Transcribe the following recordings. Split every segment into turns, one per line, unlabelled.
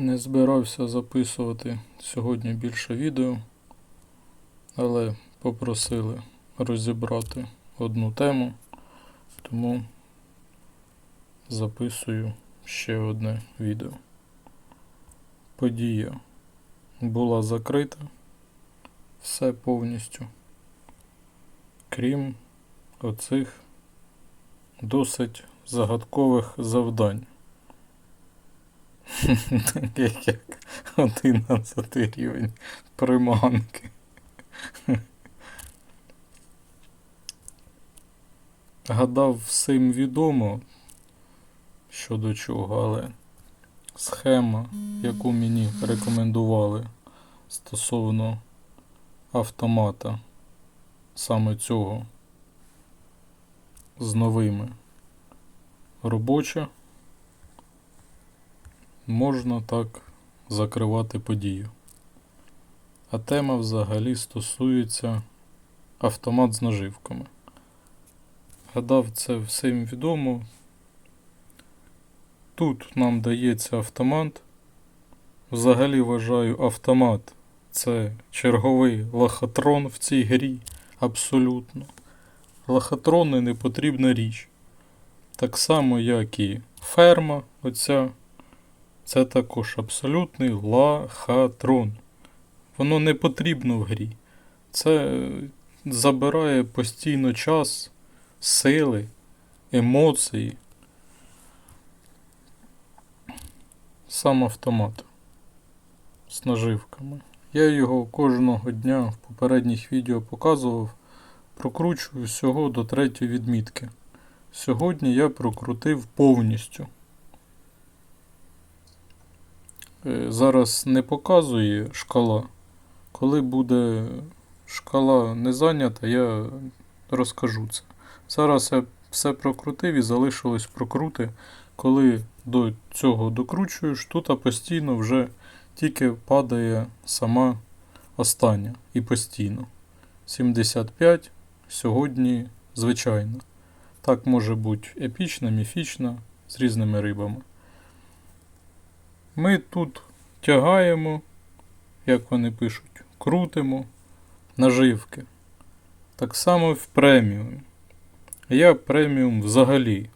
Не збирався записувати сьогодні більше відео, але попросили розібрати одну тему, тому записую ще одне відео. Подія була закрита, все повністю, крім оцих досить загадкових завдань. Таких як 11 рівень приманки. Гадав, всім відомо щодо чого, але схема, яку мені рекомендували стосовно автомата, саме цього, з новими робоча можна так закривати подію. А тема взагалі стосується автомат з наживками. Гадав, це всім відомо. Тут нам дається автомат. Взагалі вважаю автомат це черговий лохотрон в цій грі. Абсолютно. Лохотрони не потрібна річ. Так само, як і ферма, оця. Це також абсолютний лахатрон. Воно не потрібно в грі. Це забирає постійно час, сили, емоції. Сам автомат з наживками. Я його кожного дня в попередніх відео показував. Прокручую всього до третьої відмітки. Сьогодні я прокрутив повністю. Зараз не показує шкала. Коли буде шкала не зайнята, я розкажу це. Зараз я все прокрутив і залишилось прокрути. Коли до цього докручуєш, тут постійно вже тільки падає сама остання і постійно. 75 сьогодні звичайно. Так може бути епічна, міфічна з різними рибами. Ми тут тягаємо, як вони пишуть, крутимо наживки. Так само в преміумі. Я преміум взагалі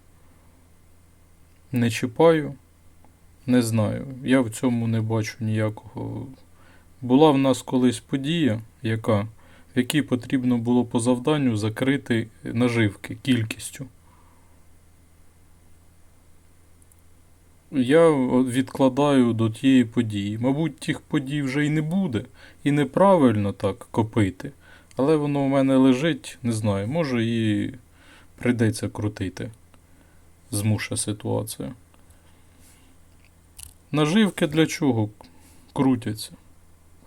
не чіпаю, не знаю. Я в цьому не бачу ніякого. Була в нас колись подія, яка, в якій потрібно було по завданню закрити наживки кількістю. Я відкладаю до тієї події. Мабуть, тих подій вже й не буде. І неправильно так копити. Але воно у мене лежить, не знаю, може і прийдеться крутити. Змуша ситуація. Наживки для чого крутяться?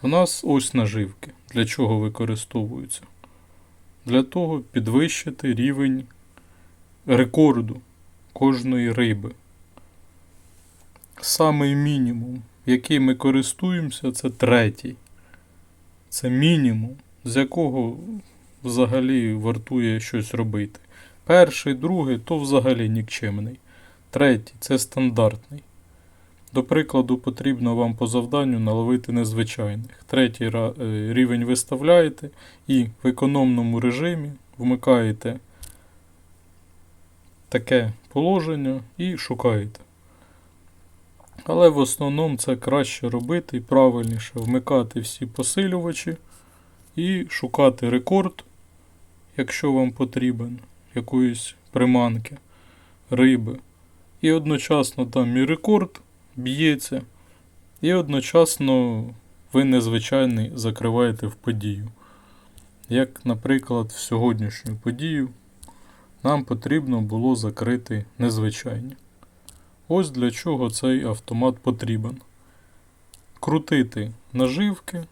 У нас ось наживки. Для чого використовуються? Для того підвищити рівень рекорду кожної риби. Самий мінімум, який ми користуємося, це третій. Це мінімум, з якого взагалі вартує щось робити. Перший, другий то взагалі нікчемний. Третій це стандартний. До прикладу, потрібно вам по завданню наловити незвичайних. Третій е, рівень виставляєте і в економному режимі вмикаєте таке положення і шукаєте. Але в основному це краще робити і правильніше вмикати всі посилювачі і шукати рекорд, якщо вам потрібен якоїсь приманки, риби. І одночасно там і рекорд б'ється, і одночасно ви незвичайний закриваєте в подію. Як, наприклад, в сьогоднішню подію нам потрібно було закрити незвичайні. Ось для чого цей автомат потрібен. Крутити наживки,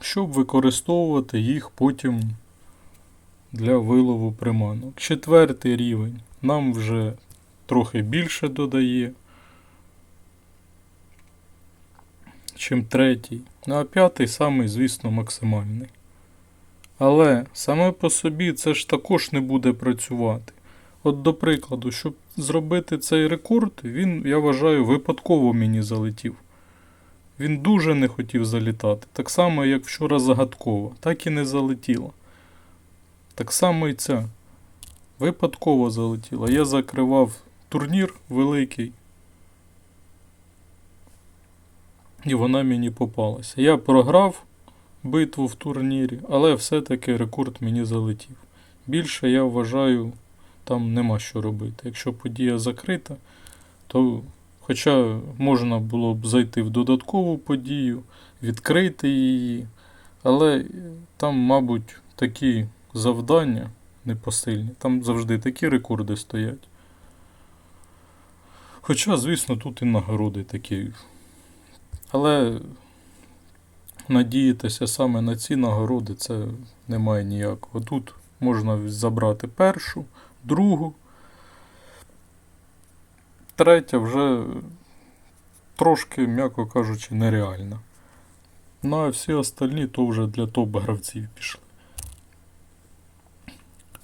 щоб використовувати їх потім для вилову приманок. Четвертий рівень нам вже трохи більше додає, чим третій. Ну а п'ятий самий, звісно, максимальний. Але саме по собі це ж також не буде працювати. От до прикладу, щоб зробити цей рекорд, він, я вважаю, випадково мені залетів. Він дуже не хотів залітати. Так само, як вчора загадково, так і не залетіло. Так само і ця. Випадково залетіла. Я закривав турнір великий. І вона мені попалася. Я програв битву в турнірі, але все-таки рекорд мені залетів. Більше я вважаю, там нема що робити. Якщо подія закрита, то хоча можна було б зайти в додаткову подію, відкрити її, але там, мабуть, такі завдання непосильні. Там завжди такі рекорди стоять. Хоча, звісно, тут і нагороди такі. Але надіятися саме на ці нагороди це немає ніякого. Тут можна забрати першу, другу, третя вже трошки, м'яко кажучи, нереальна. Ну а всі остальні то вже для топ-гравців пішли.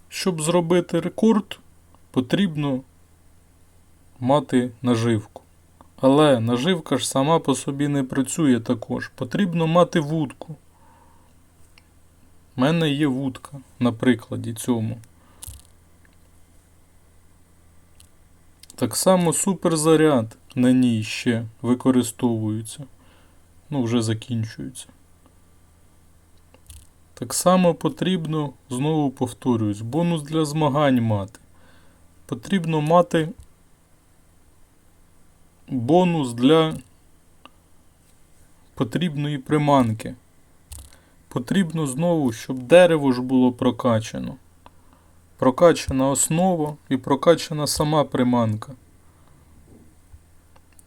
Щоб зробити рекорд, потрібно мати наживку. Але наживка ж сама по собі не працює також. Потрібно мати вудку. У мене є вудка на прикладі цьому. Так само суперзаряд на ній ще використовується. Ну, вже закінчується. Так само потрібно, знову повторюсь, бонус для змагань мати. Потрібно мати бонус для потрібної приманки. Потрібно знову, щоб дерево ж було прокачано. Прокачана основа і прокачана сама приманка.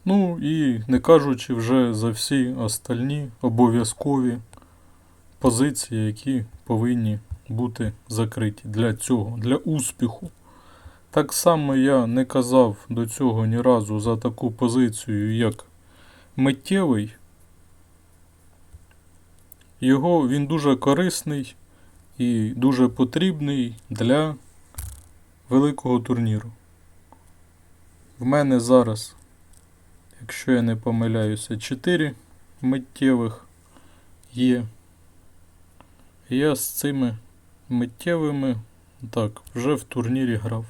Ну і не кажучи вже за всі остальні обов'язкові позиції, які повинні бути закриті для цього, для успіху. Так само я не казав до цього ні разу за таку позицію, як миттєвий. Його він дуже корисний і дуже потрібний для великого турніру. В мене зараз, якщо я не помиляюся, 4 миттєвих є. Я з цими миттєвими так, вже в турнірі грав.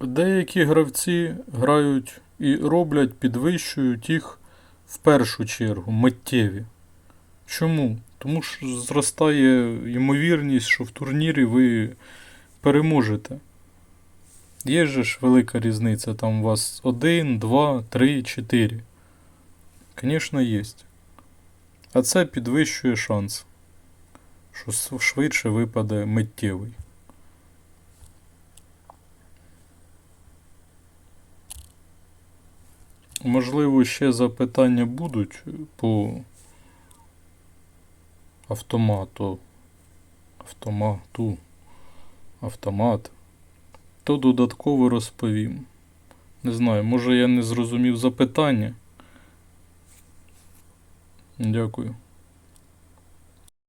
Деякі гравці грають і роблять, підвищують їх в першу чергу миттєві. Чому? Тому що зростає ймовірність, що в турнірі ви переможете. Є же ж велика різниця, там у вас 1, 2, 3, 4. Звісно, є. А це підвищує шанс, що швидше випаде миттєвий. Можливо, ще запитання будуть по автомату. Автомату. Автомат. То додатково розповім. Не знаю, може я не зрозумів запитання. Дякую.